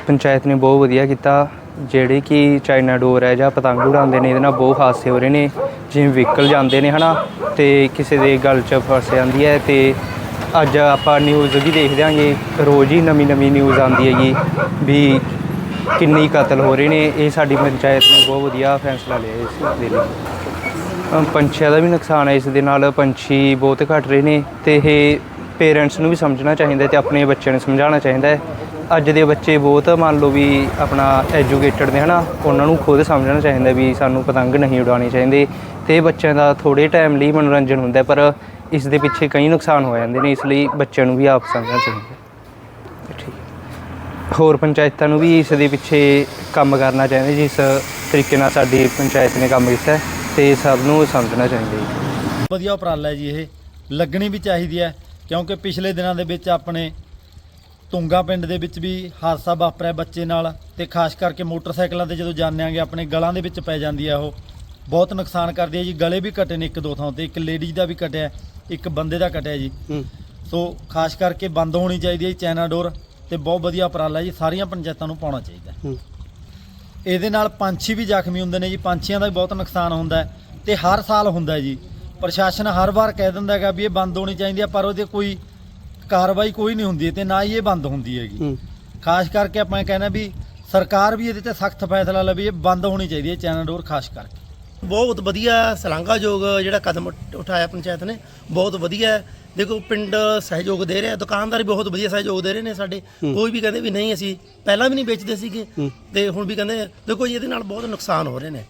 ਪੰਚਾਇਤ ਨੇ ਬਹੁਤ ਵਧੀਆ ਕੀਤਾ। ਜਿਹੜੇ ਕਿ ਚਾਈਨਾ ਡੋਰ ਹੈ ਜਾਂ ਪਤੰਗ ਉਡਾਉਂਦੇ ਨੇ, ਇਹਦੇ ਨਾਲ ਬਹੁਤ ਹਾਦਸੇ ਹੋ ਰਹੇ ਨੇ। ਜਿਵੇਂ ਵਹੀਕਲ ਜਾਂਦੇ ਨੇ, ਹਨਾ? ਤੇ ਕਿਸੇ ਦੇ ਗੱਲ 'ਚ ਫਸ ਜਾਂਦੀ ਹੈ ਤੇ ਅੱਜ ਆਪਾਂ ਨਿਊਜ਼ ਵੀ ਦੇਖਦੇ ਆਂਗੇ ਰੋਜ਼ ਹੀ ਨਵੀਂ ਨਵੀਂ ਨਿਊਜ਼ ਆਉਂਦੀ ਹੈਗੀ ਵੀ ਕਿੰਨੀ ਕਤਲ ਹੋ ਰਹੇ ਨੇ। ਇਹ ਸਾਡੀ ਪੰਚਾਇਤ ਨੇ ਬਹੁਤ ਵਧੀਆ ਫੈਸਲਾ ਲਿਆ ਇਸ ਦੇ ਲਈ। ਪੰਛੀਆਂ ਦਾ ਵੀ ਨੁਕਸਾਨ ਹੈ ਇਸ ਦੇ ਨਾਲ। ਪੰਛੀ ਬਹੁਤ ਘਟ ਰਹੇ ਨੇ ਤੇ ਇਹ ਪੇਰੈਂਟਸ ਨੂੰ ਵੀ ਸਮਝਣਾ ਚਾਹੀਦਾ ਤੇ ਆਪਣੇ ਬੱਚਿਆਂ ਨੂੰ ਸਮਝਾਉਣਾ ਚਾਹੀਦਾ ਹੈ। ਅੱਜ ਦੇ ਬੱਚੇ ਬਹੁਤ ਮੰਨ ਲਓ ਵੀ ਆਪਣਾ ਐਜੂਕੇਟਡ ਨੇ ਹਨਾ ਉਹਨਾਂ ਨੂੰ ਖੁਦ ਸਮਝਣਾ ਚਾਹੀਦਾ ਵੀ ਸਾਨੂੰ ਪਤੰਗ ਨਹੀਂ ਉਡਾਉਣੇ ਚਾਹੀਦੇ ਤੇ ਬੱਚਿਆਂ ਦਾ ਥੋੜੇ ਟਾਈਮ ਲਈ ਮਨੋਰੰਜਨ ਹੁੰਦਾ ਪਰ ਇਸ ਦੇ ਪਿੱਛੇ ਕਈ ਨੁਕਸਾਨ ਹੋ ਜਾਂਦੇ ਨੇ ਇਸ ਲਈ ਬੱਚਿਆਂ ਨੂੰ ਵੀ ਆਪ ਸਮਝਣਾ ਚਾਹੀਦਾ। ਠੀਕ। ਹੋਰ ਪੰਚਾਇਤਾਂ ਨੂੰ ਵੀ ਇਸ ਦੇ ਪਿੱਛੇ ਕੰਮ ਕਰਨਾ ਚਾਹੀਦਾ ਜਿਸ ਤਰੀਕੇ ਨਾਲ ਸਾਡੀ ਪੰਚਾਇਤ ਨੇ ਕੰਮ ਕੀਤਾ ਤੇ ਸਭ ਨੂੰ ਸਮਝਣਾ ਚਾਹੀਦਾ ਹੈ ਵਧੀਆ ਉਪਰਾਲਾ ਹੈ ਜੀ ਇਹ ਲੱਗਣੀ ਵੀ ਚਾਹੀਦੀ ਹੈ ਕਿਉਂਕਿ ਪਿਛਲੇ ਦਿਨਾਂ ਦੇ ਵਿੱਚ ਆਪਣੇ ਤੁੰਗਾ ਪਿੰਡ ਦੇ ਵਿੱਚ ਵੀ ਹਾਦਸਾ ਵਾਪਰਿਆ ਬੱਚੇ ਨਾਲ ਤੇ ਖਾਸ ਕਰਕੇ ਮੋਟਰਸਾਈਕਲਾਂ ਤੇ ਜਦੋਂ ਜਾਂਦੇ ਆਂਗੇ ਆਪਣੇ ਗਲਾਂ ਦੇ ਵਿੱਚ ਪੈ ਜਾਂਦੀ ਹੈ ਉਹ। ਬਹੁਤ ਨੁਕਸਾਨ ਕਰਦੀ ਹੈ ਜੀ। ਗਲੇ ਵੀ ਕੱਟੇ ਨੇ ਇੱਕ ਦੋ ਥਾਂ ਤੇ। ਇੱਕ ਲੇਡੀਜ਼ ਦਾ ਵੀ ਕਟਿਆ ਇੱਕ ਬੰਦੇ ਦਾ ਕਟਿਆ ਜੀ। ਸੋ ਖਾਸ ਕਰਕੇ ਬੰਦ ਹੋਣੀ ਚਾਹੀਦੀ ਹੈ ਜੀ ਚਾਈਨਾ ਡੋਰ ਤੇ ਬਹੁਤ ਵਧੀਆ ਉਪਰਾਲਾ ਜੀ। ਸਾਰੀਆਂ ਪੰਚਾਇਤਾਂ ਨੂੰ ਪਾਉਣਾ ਚਾਹੀਦਾ। ਇਹਦੇ ਨਾਲ ਪੰਛੀ ਵੀ ਜ਼ਖਮੀ ਹੁੰਦੇ ਨੇ ਜੀ। ਪੰਛੀਆਂ ਦਾ ਵੀ ਬਹੁਤ ਨੁਕਸਾਨ ਹੁੰਦਾ ਤੇ ਹਰ ਸਾਲ ਹੁੰਦਾ ਜੀ। ਪ੍ਰਸ਼ਾਸਨ ਹਰ ਵਾਰ ਕਹਿ ਦਿੰਦਾ ਹੈਗਾ ਵੀ ਇਹ ਬੰਦ ਹੋਣੀ ਚਾਹੀਦੀ ਹੈ ਪਰ ਉਹਦੇ ਕੋਈ ਕਾਰਵਾਈ ਕੋਈ ਨਹੀਂ ਹੁੰਦੀ ਤੇ ਨਾ ਹੀ ਇਹ ਬੰਦ ਹੁੰਦੀ ਹੈਗੀ। ਖਾਸ ਕਰਕੇ ਆਪਾਂ ਇਹ ਕਹਿੰਦੇ ਵੀ ਸਰਕਾਰ ਵੀ ਇਹਦੇ ਤੇ ਸਖਤ ਫੈਸਲਾ ਲਵੇ ਇਹ ਬੰਦ ਹੋਣੀ ਚਾਹੀਦੀ ਹੈ ਚੈਨਲ ਡੋਰ ਖਾਸ ਕਰਕੇ। ਬਹੁਤ ਵਧੀਆ ਸ਼ਲਾਘਾਯੋਗ ਜਿਹੜਾ ਕਦਮ ਉਠ- ਉਠਾਇਆ ਪੰਚਾਇਤ ਨੇ ਬਹੁਤ ਵਧੀਆ। ਦੇਖੋ ਪਿੰਡ ਸਹਿਯੋਗ ਦੇ ਰਿਹਾ ਦੁਕਾਨਦਾਰ ਵੀ ਬਹੁਤ ਵਧੀਆ ਸਹਿਯੋਗ ਦੇ ਰਹੇ ਨੇ ਸਾਡੇ। ਕੋਈ ਵੀ ਕਹਿੰਦੇ ਵੀ ਨਹੀਂ ਅਸੀਂ ਪਹਿਲਾਂ ਵੀ ਨਹੀਂ ਵੇਚਦੇ ਸੀਗੇ। ਤੇ ਹੁਣ ਵੀ ਕਹਿੰਦੇ ਦੇਖੋ ਜੀ ਇਹਦੇ ਨਾਲ ਬਹੁਤ ਨੁਕਸਾਨ ਹੋ ਰਹੇ ਨੇ।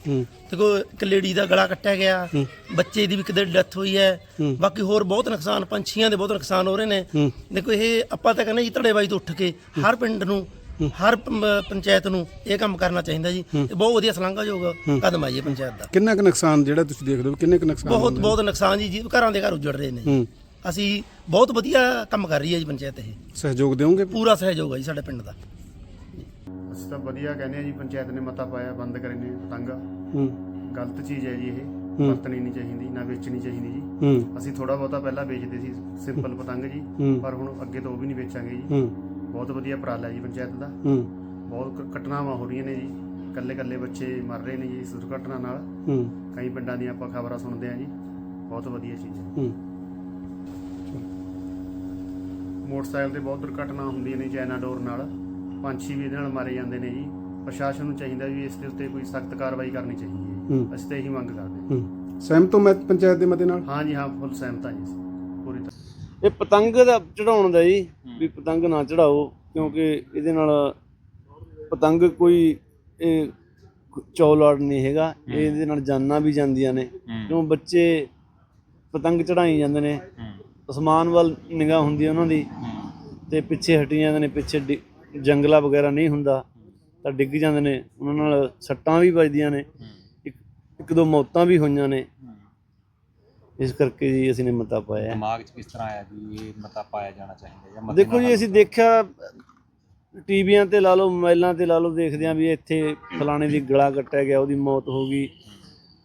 ਦੇਖੋ ਇੱਕ ਲੇਡੀ ਦਾ ਗਲਾ ਕੱਟਿਆ ਗਿਆ। ਬੱਚੇ ਦੀ ਵੀ ਕਿਤੇ ਡੈਥ ਹੋਈ ਹੈ। ਬਾਕੀ ਹੋਰ ਬਹੁਤ ਨੁਕਸਾਨ ਪੰਛੀਆਂ ਦੇ ਬਹੁਤ ਨੁਕਸਾਨ ਹੋ ਰਹੇ ਨੇ। ਦੇਖੋ ਇਹ ਆਪਾਂ ਤਾਂ ਕਹਿੰਦੇ ਜੀ ਧੜੇਬਾਜ਼ੀ ਤੋਂ ਉੱਠ ਕੇ ਹਰ ਪਿੰਡ ਨੂੰ ਹਰ ਪ- ਪੰਚਾਇਤ ਨੂੰ ਇਹ ਕੰਮ ਕਰਨਾ ਚਾਹੀਦਾ ਜੀ ਤੇ ਬਹੁਤ ਵਧੀਆ ਸ਼ਲਾਘਾਯੋਗ ਕਦਮ ਹੈ ਜੀ ਇਹ ਪੰਚਾਇਤ ਦਾ। ਕਿੰਨਾ ਕੁ ਨੁਕਸਾਨ ਜਿਹੜਾ ਤੁਸੀਂ ਦੇਖਦੇ ਹੋ? ਕਿੰਨੇ ਕੁ ਨੁਕਸਾਨ ਬਹੁਤ ਹੁੰਦੇ ਨੇ? ਬਹੁਤ ਨੁਕਸਾਨ ਜੀ ਜੀ ਘਰਾਂ ਦੇ ਘਰ ਉਜੜ ਰਹੇ ਨੇ। ਹੂੰ। ਅਸੀਂ ਬਹੁਤ ਵਧੀਆ ਕੰਮ ਕਰ ਰਹੀ ਹੈ ਜੀ ਪੰਚਾਇਤ ਇਹ। ਸਹਿਯੋਗ ਦਿਓਗੇ ਪੂਰਾ ਸਹਿਯੋਗ ਹੈ ਜੀ ਸਾਡੇ ਪਿੰਡ ਦਾ। ਅਸੀਂ ਤਾਂ ਵਧੀਆ ਕਹਿੰਦੇ ਆ ਜੀ ਪੰਚਾਇਤ ਨੇ ਮਤਾ ਪਾਇਆ ਬੰਦ ਕਰੇ ਨੇ ਪਤੰਗ ਹੂੰ। ਗਲਤ ਚੀਜ਼ ਹੈ ਜੀ ਇਹ। ਵਰਤਣੀ ਨਹੀਂ ਚਾਹੀਦੀ ਨਾ ਵੇਚਣੀ ਚਾਹੀਦੀ ਜੀ। ਹੂੰ। ਅਸੀਂ ਥੋੜਾ ਬਹੁਤਾ ਪਹਿਲਾਂ ਵੇਚਦੇ ਸੀ ਸਿੰਪਲ ਪਤੰਗ ਜੀ। ਹੂੰ। ਪਰ ਹੁਣ ਅੱਗੇ ਤੋਂ ਉਹ ਵੀ ਨਹੀਂ ਵੇਚਾਂਗੇ ਜੀ। ਹੂੰ। ਬਹੁਤ ਵਧੀਆ ਉਪਰਾਲਾ ਹੈ ਜੀ ਪੰਚਾਇਤ ਦਾ। ਹੂੰ। ਬਹੁਤ ਘਟਨਾਵਾਂ ਹੋ ਰਹੀਆਂ ਨੇ ਜੀ। ਕੱਲੇ ਕੱਲੇ ਬੱਚੇ ਮਰ ਰਹੇ ਨੇ ਜੀ ਇਸ ਦੁਰਘਟਨਾ ਨਾਲ। ਹੂੰ। ਕਈ ਪਿੰਡਾਂ ਦੀਆਂ ਆਪਾਂ ਖਬਰਾਂ ਸੁਣਦੇ ਆ ਜੀ। ਬਹੁਤ ਵਧੀਆ ਚੀਜ਼ ਹੈ। ਹੂੰ। ਮੋਟਰਸਾਈਕਲ ਤੇ ਬਹੁਤ ਦੁਰਘਟਨਾ ਹੁੰਦੀਆਂ ਨੇ ਚਾਈਨਾ ਡੋਰ ਨਾਲ। ਪੰਛੀ ਵੀ ਇਹਦੇ ਨਾਲ ਮਾਰੇ ਜਾਂਦੇ ਨੇ ਜੀ। ਪ੍ਰਸ਼ਾਸਨ ਨੂੰ ਚਾਹੀਦਾ ਵੀ ਇਸ ਦੇ ਉੱਤੇ ਕੋਈ ਸਖਤ ਕਾਰਵਾਈ ਕਰਨੀ ਚਾਹੀਦੀ ਹੈ ਜੀ। ਹੂੰ। ਅਸੀਂ ਤਾਂ ਇਹੀ ਮੰਗ ਕਰਦੇ ਹਾਂ। ਹੂੰ। ਸਹਿਮਤ ਹੋ ਮੈਂ ਪੰਚਾਇਤ ਦੇ ਮਤੇ ਨਾਲ? ਹਾਂ ਜੀ ਹਾਂ ਫੁੱਲ ਸਹਿਮਤ ਹਾਂ ਜੀ ਇਹ ਪਤੰਗ ਦਾ ਚੜਾਉਣ ਦਾ ਜੀ ਵੀ ਪਤੰਗ ਨਾ ਚੜਾਓ ਕਿਉਂਕਿ ਇਹਦੇ ਨਾਲ ਪਤੰਗ ਕੋਈ ਇਹ ਚੌਲਾੜ ਨਹੀਂ ਹੈਗਾ ਇਹਦੇ ਨਾਲ ਜਾਨਾਂ ਵੀ ਜਾਂਦੀਆਂ ਨੇ। ਕਿਉਂ ਬੱਚੇ ਪਤੰਗ ਚੜਾਈ ਜਾਂਦੇ ਨੇ। ਅਸਮਾਨ ਵੱਲ ਨਿਗਾਹ ਹੁੰਦੀ ਹੈ ਉਹਨਾਂ ਦੀ ਤੇ ਪਿੱਛੇ ਹਟੀ ਜਾਂਦੇ ਨੇ ਪਿੱਛੇ ਜੰਗਲਾ ਵਗੈਰਾ ਨਹੀਂ ਹੁੰਦਾ ਤਾਂ ਡਿੱਗ ਜਾਂਦੇ ਨੇ। ਉਹਨਾਂ ਨਾਲ ਸੱਟਾਂ ਵੀ ਵੱਜਦੀਆਂ ਨੇ। ਇੱਕ ਇੱਕ ਦੋ ਮੌਤਾਂ ਵੀ ਹੋਈਆਂ ਨੇ। ਇਸ ਕਰਕੇ ਜੀ ਅਸੀਂ ਨੇ ਮਤਾ ਪਾਇਆ। ਹੈ। ਦਿਮਾਗ 'ਚ ਕਿਸ ਤਰ੍ਹਾਂ ਆਇਆ ਵੀ ਇਹ ਮਤਾ ਪਾਇਆ ਜਾਣਾ ਚਾਹੀਦਾ ਜਾਂ ਮਤੇ ਦੇਖੋ ਨਾਲ ਜੀ ਅਸੀਂ ਦੇਖਿਆ ਟੀਵੀਆਂ ਤੇ ਲਾ ਲਓ ਮੋਬਾਈਲਾਂ ਤੇ ਲਾ ਲਓ ਦੇਖਦੇ ਆਂ ਵੀ ਇੱਥੇ ਫਲਾਣੇ ਦੀ ਗਲਾ ਕੱਟਿਆ ਗਿਆ ਉਹਦੀ ਮੌਤ ਹੋ ਗਈ।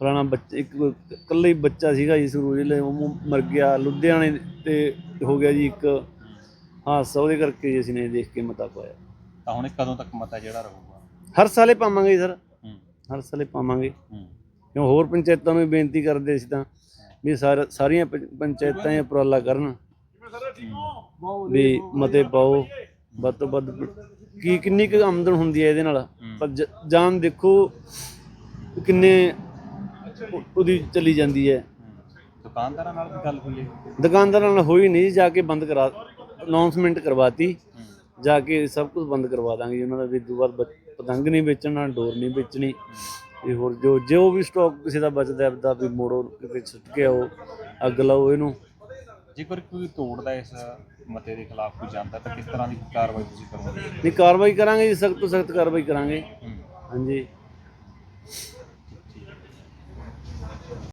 ਫਲਾਣਾ ਬੱਚਾ ਇੱਕ ਇਕੱਲਾ ਹੀ ਬੱਚਾ ਸੀਗਾ ਜੀ ਸ਼ੁਰੂ ਜਿਹੜੇ ਉਹ ਮਰ ਗਿਆ। ਲੁਧਿਆਣੇ ਤੇ ਹੋ ਗਿਆ ਜੀ ਇੱਕ ਹਾਦਸਾ ਉਹਦੇ ਕਰਕੇ ਜੀ ਅਸੀਂ ਨੇ ਦੇਖ ਕੇ ਮਤਾ ਪਾਇਆ। ਤਾਂ ਹੁਣ ਇਹ ਕਦੋਂ ਤੱਕ ਮਤਾ ਜਿਹੜਾ ਰਹੂਗਾ? ਹਰ ਸਾਲੇ ਪਾਵਾਂਗੇ ਜੀ ਸਰ। ਹੂੰ। ਹਰ ਸਾਲੇ ਪਾਵਾਂਗੇ। ਹੂੰ। ਕਿਉਂ ਹੋਰ ਪੰਚਾਇਤਾਂ ਨੂੰ ਵੀ ਬੇਨਤੀ ਕਰਦੇ ਸੀ ਤਾਂ ਵੀ ਸਾਰ- ਸਾਰੀਆਂ ਪੰਚ- ਪੰਚਾਇਤਾਂ ਇਹ ਉਪਰਾਲਾ ਕਰਨ। ਵੀ ਮਤੇ ਪਾਓ। ਵੱਧ ਤੋਂ ਵੱਧ ਕੀ ਕਿੰਨੀ ਕੁ ਆਮਦਨ ਹੁੰਦੀ ਹੈ ਇਹਦੇ ਨਾਲ? ਪਰ ਜਾਨ ਦੇਖੋ ਕਿੰਨੇ ਉਹ- ਉਹਦੀ ਚਲੀ ਜਾਂਦੀ ਹੈ। ਦੁਕਾਨਦਾਰਾਂ ਨਾਲ ਵੀ ਗੱਲ ਹੋਈ ਹੈ। ਦੁਕਾਨਦਾਰਾਂ ਨਾਲ ਹੋਈ ਨਹੀਂ ਜਾ ਕੇ ਬੰਦ ਕਰਾ ਅਨਾਉਂਸਮੈਂਟ ਕਰਵਾਤੀ। ਜਾ ਕੇ ਸਭ ਕੁਝ ਬੰਦ ਕਰਵਾ ਦਾਂਗੇ ਉਹਨਾਂ ਦਾ ਵੀ ਦੂ ਬਾਅਦ ਬ- ਪਤੰਗ ਨਹੀਂ ਵੇਚਣਾ ਡੋਰ ਨਹੀਂ ਵੇਚਣੀ। ਤੇ ਹੋਰ ਜੋ ਜੋ ਵੀ ਸਟਾਕ ਕਿਸੇ ਦਾ ਬਚਦਾ ਦਾ ਵੀ ਮੋੜੋ ਕਿਤੇ ਸੁੱਟ ਕੇ ਆਓ ਅੱਗ ਲਾਓ ਇਹਨੂੰ। ਜੇਕਰ ਕੋਈ ਤੋੜਦਾ ਇਸ ਮਤੇ ਦੇ ਖਿਲਾਫ ਕੋਈ ਜਾਂਦਾ ਤਾਂ ਕਿਸ ਤਰ੍ਹਾਂ ਦੀ ਕਾਰਵਾਈ ਤੁਸੀਂ ਕਰੋਗੇ? ਨਹੀਂ ਕਾਰਵਾਈ ਕਰਾਂਗੇ ਜੀ ਸਖਤ ਤੋਂ ਸਖਤ ਕਾਰਵਾਈ ਕਰਾਂਗੇ। ਹਾਂਜੀ।